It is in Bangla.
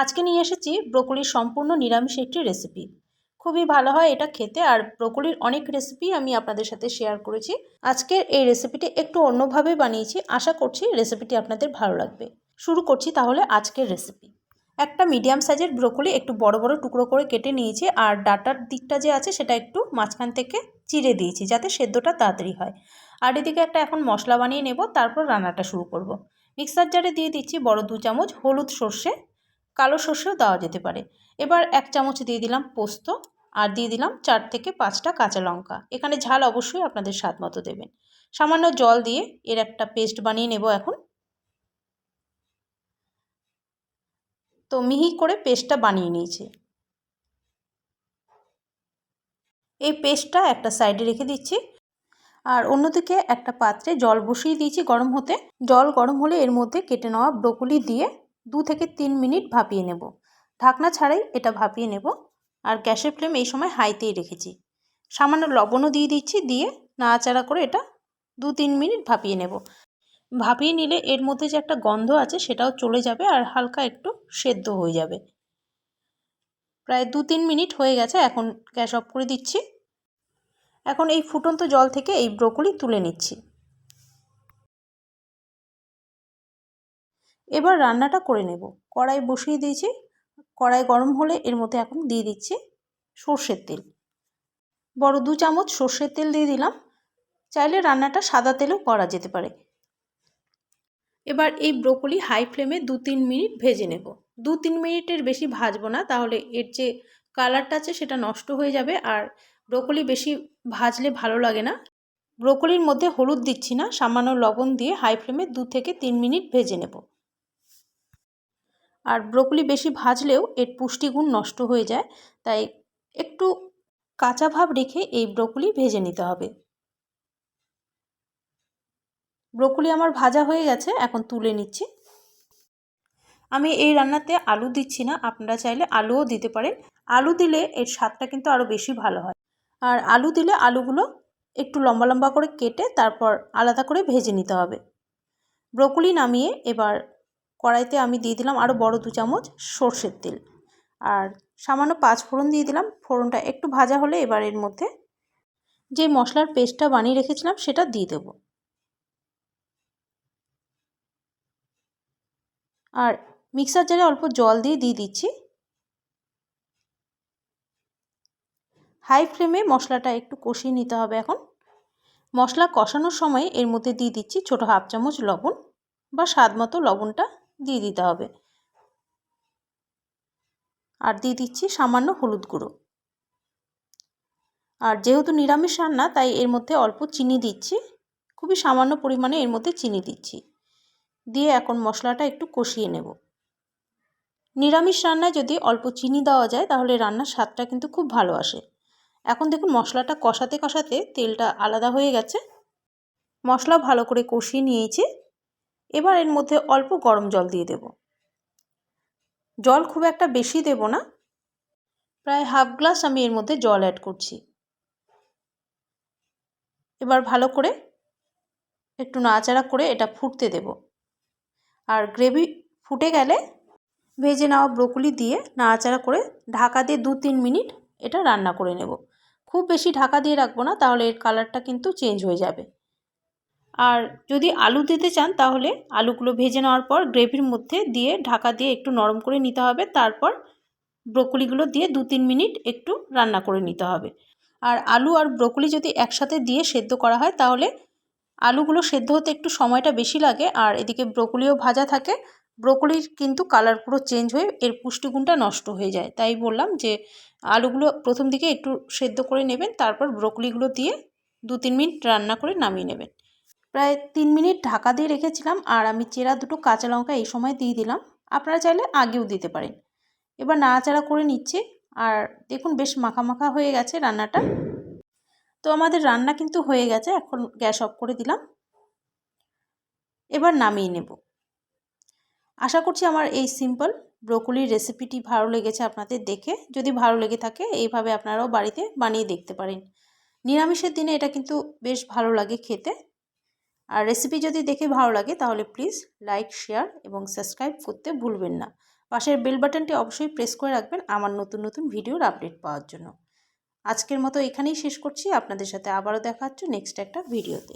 আজকে নিয়ে এসেছি ব্রোকলির সম্পূর্ণ নিরামিষ একটি রেসিপি খুবই ভালো হয় এটা খেতে আর ব্রোকলির অনেক রেসিপি আমি আপনাদের সাথে শেয়ার করেছি। আজকের এই রেসিপিটি একটু অন্যভাবে বানিয়েছি, আশা করছি রেসিপিটি আপনাদের ভালো লাগবে। শুরু করছি তাহলে আজকের রেসিপি একটা মিডিয়াম সাইজের ব্রোকলি একটু বড় বড় টুকরো করে কেটে নিয়েছি আর ডাটার দিকটা যে আছে সেটা একটু মাঝখান থেকে চিড়ে দিয়েছি যাতে সেদ্ধটা তাড়াতাড়ি হয়। আর এদিকে একটা এখন মশলা বানিয়ে নেব, তারপর রান্নাটা শুরু করব। মিক্সার জারে দিয়ে দিচ্ছি বড় দু চামচ হলুদ সর্ষে কালো সর্ষেও দেওয়া যেতে পারে। এবার এক চামচ দিয়ে দিলাম পোস্ত আর দিয়ে দিলাম চার থেকে পাঁচটা কাঁচা লঙ্কা। এখানে ঝাল অবশ্যই আপনাদের স্বাদ মতো দেবেন। সামান্য জল দিয়ে এর একটা পেস্ট বানিয়ে নেব এখন। তো মিহি করে পেস্টটা বানিয়ে নিয়েছি। এই পেস্টটা একটা সাইডে রেখে দিচ্ছি। আর অন্যদিকে একটা পাত্রে জল বসিয়ে দিয়েছি গরম হতে। জল গরম হলে এর মধ্যে কেটে নেওয়া ব্রোকলি দিয়ে দু থেকে তিন মিনিট ভাপিয়ে নেব। ঢাকনা ছাড়াই এটা ভাপিয়ে নেব। আর গ্যাসের ফ্লেম এই সময় হাইতেই রেখেছি। সামান্য লবণও দিয়ে দিচ্ছি, দিয়ে নাড়াচাড়া করে এটা দু তিন মিনিট ভাপিয়ে নেব। ভাপিয়ে নিলে এর মধ্যে যে একটা গন্ধ আছে সেটাও চলে যাবে আর হালকা একটু সেদ্ধ হয়ে যাবে। প্রায় দু তিন মিনিট হয়ে গেছে, এখন গ্যাস অফ করে দিচ্ছি। এখন এই ফুটন্ত জল থেকে এই ব্রোকলি তুলে নিচ্ছি। এবার রান্নাটা করে নেব। কড়াই বসিয়ে দিয়েছি। কড়াই গরম হলে এর মধ্যে এখন দিয়ে দিচ্ছি সর্ষের তেল। বড় দু চামচ সর্ষের তেল দিয়ে দিলাম। চাইলে রান্নাটা সাদা তেলেও করা যেতে পারে। এবার এই ব্রোকলি হাই ফ্লেমে দু তিন মিনিট ভেজে নেব। দু তিন মিনিটের বেশি ভাজবো না, তাহলে এর যে কালারটা আছে সেটা নষ্ট হয়ে যাবে আর ব্রোকলি বেশি ভাজলে ভালো লাগে না। ব্রোকলির মধ্যে হলুদ দিচ্ছি না, সামান্য লবণ দিয়ে হাই ফ্লেমে দু থেকে তিন মিনিট ভেজে নেব। আর ব্রোকলি বেশি ভাজলেও এর পুষ্টিগুণ নষ্ট হয়ে যায়, তাই একটু কাঁচা ভাব রেখে এই ব্রোকলি ভেজে নিতে হবে। ব্রোকলি আমার ভাজা হয়ে গেছে, এখন তুলে নিচ্ছি। আমি এই রান্নাতে আলু দিচ্ছি না, আপনারা চাইলে আলুও দিতে পারেন। আলু দিলে এর স্বাদটা কিন্তু আরও বেশি ভালো হয়। আর আলু দিলে আলুগুলো একটু লম্বা লম্বা করে কেটে তারপর আলাদা করে ভেজে নিতে হবে। ব্রোকলি নামিয়ে এবার কড়াইতে আমি দিয়ে দিলাম আরও বড় দু চামচ সর্ষের তেল। আর সামান্য পাঁচ ফোড়ন দিয়ে দিলাম। ফোড়নটা একটু ভাজা হলে এবার এর মধ্যে যে মশলার পেস্টটা বানিয়ে রেখেছিলাম সেটা দিয়ে দেবো। আর মিক্সার জারে অল্প জল দিয়ে দিয়ে দিচ্ছি। হাই ফ্লেমে মশলাটা একটু কষিয়ে নিতে হবে এখন। মশলা কষানোর সময় এর মধ্যে দিয়ে দিচ্ছি ছোটো হাফ চামচ লবণ বা স্বাদ মতো লবণটা দিয়ে দিতে হবে। আর দিয়ে দিচ্ছি সামান্য হলুদ গুঁড়ো। আর যেহেতু নিরামিষ রান্না, তাই এর মধ্যে অল্প চিনি দিচ্ছি। খুবই সামান্য পরিমাণে এর মধ্যে চিনি দিচ্ছি। দিয়ে এখন মশলাটা একটু কষিয়ে নেব। নিরামিষ রান্নায় যদি অল্প চিনি দেওয়া যায়, তাহলে রান্নার স্বাদটা কিন্তু খুব ভালো আসে। এখন দেখুন মশলাটা কষাতে কষাতে তেলটা আলাদা হয়ে গেছে। মশলা ভালো করে কষিয়ে নিয়েছি। এবার এর মধ্যে অল্প গরম জল দিয়ে দেব। জল খুব একটা বেশি দেব না। প্রায় হাফ গ্লাস আমি এর মধ্যে জল অ্যাড করছি। এবার ভালো করে একটু নাচাড়া করে এটা ফুটতে দেব। আর গ্রেভি ফুটে গেলে ভেজে নেওয়া ব্রোকলি দিয়ে নাড়াচাড়া করে ঢাকা দিয়ে দু তিন মিনিট এটা রান্না করে নেব। খুব বেশি ঢাকা দিয়ে রাখব না, তাহলে এর কালারটা কিন্তু চেঞ্জ হয়ে যাবে। আর যদি আলু দিতে চান তাহলে আলুগুলো ভেজে নেওয়ার পর গ্রেভির মধ্যে দিয়ে ঢাকা দিয়ে একটু নরম করে নিতে হবে। তারপর ব্রোকলিগুলো দিয়ে দু তিন মিনিট একটু রান্না করে নিতে হবে। আর আলু আর ব্রোকলি যদি একসাথে দিয়ে সেদ্ধ করা হয় তাহলে আলুগুলো সেদ্ধ হতে একটু সময়টা বেশি লাগে আর এদিকে ব্রোকলিও ভাজা থাকে। ব্রোকলির কিন্তু কালার পুরো চেঞ্জ হয়ে এর পুষ্টিগুণটা নষ্ট হয়ে যায়। তাই বললাম যে আলুগুলো প্রথম দিকে একটু সেদ্ধ করে নেবেন, তারপর ব্রোকলিগুলো দিয়ে দু তিন মিনিট রান্না করে নামিয়ে নেবেন। প্রায় তিন মিনিট ঢাকা দিয়ে রেখেছিলাম আর আমি চেরা দুটো কাঁচা লঙ্কা এই সময় দিয়ে দিলাম। আপনারা চাইলে আগেও দিতে পারেন। এবার নাড়াচাড়া করে নিচ্ছে আর দেখুন বেশ মাখা মাখা হয়ে গেছে রান্নাটা। তো আমাদের রান্না কিন্তু হয়ে গেছে, এখন গ্যাস অফ করে দিলাম। এবার নামিয়ে নেব। আশা করছি আমার এই সিম্পল ব্রোকলির রেসিপিটি ভালো লেগেছে আপনাদের দেখে। যদি ভালো লেগে থাকে, এইভাবে আপনারাও বাড়িতে বানিয়ে দেখতে পারেন। নিরামিষের দিনে এটা কিন্তু বেশ ভালো লাগে খেতে। আর রেসিপি যদি দেখে ভালো লাগে, তাহলে প্লিজ লাইক শেয়ার এবং সাবস্ক্রাইব করতে ভুলবেন না। পাশের বেল বাটনটি অবশ্যই প্রেস করে রাখবেন আমার নতুন নতুন ভিডিওর আপডেট পাওয়ার জন্য। আজকের মতো এখানেই শেষ করছি। আপনাদের সাথে আবারও দেখা হচ্ছে নেক্সট একটা ভিডিওতে